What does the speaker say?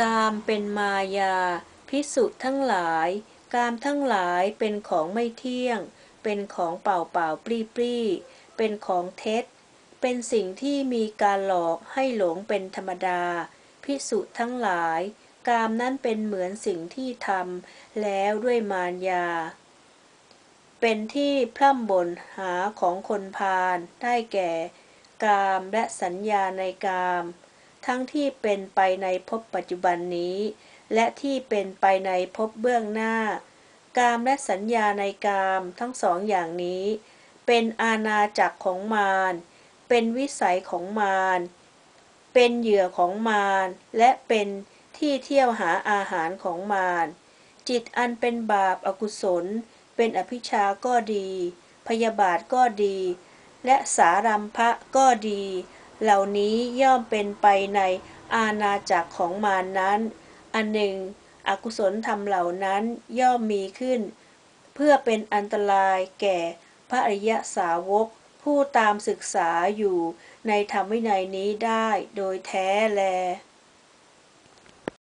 กามเป็นมายา พิสุทั้งหลาย กามทั้งหลายเป็นของไม่เที่ยง เป็นของเปล่าเปล่าปรี้ปรี้ เป็นของเท็จ เป็นสิ่งที่มีการหลอกให้หลงเป็นธรรมดา พิสุทั้งหลาย กามนั้นเป็นเหมือนสิ่งที่ทำแล้วด้วยมารยา เป็นที่พร่ำบ่นหาของคนพาลได้แก่ กามและสัญญาในกาม ทั้งที่เป็นไปในภพปัจจุบันนี้ และที่เป็นไปในภพเบื้องหน้า กามและสัญญาในกามทั้งสองอย่างนี้ เป็นอาณาจักรของมาร เป็นวิสัยของมาร เป็นเหยื่อของมาร และเป็นที่เที่ยวหาอาหารของมาร จิตอันเป็นบาปอากุศล เป็นอภิชาก็ดี พยาบาทก็ดี และสารัมภะก็ดี เหล่านี้ย่อมเป็นไปในอาณาจักรของมารนนั้น อันหนึ่ง อกุศลธรรมเหล่านั้นย่อมมีขึ้น เพื่อเป็นอันตรายแก่พระอริยสาวกผู้ตามศึกษาอยู่ในธรรมวินัยนี้ได้โดยแท้แล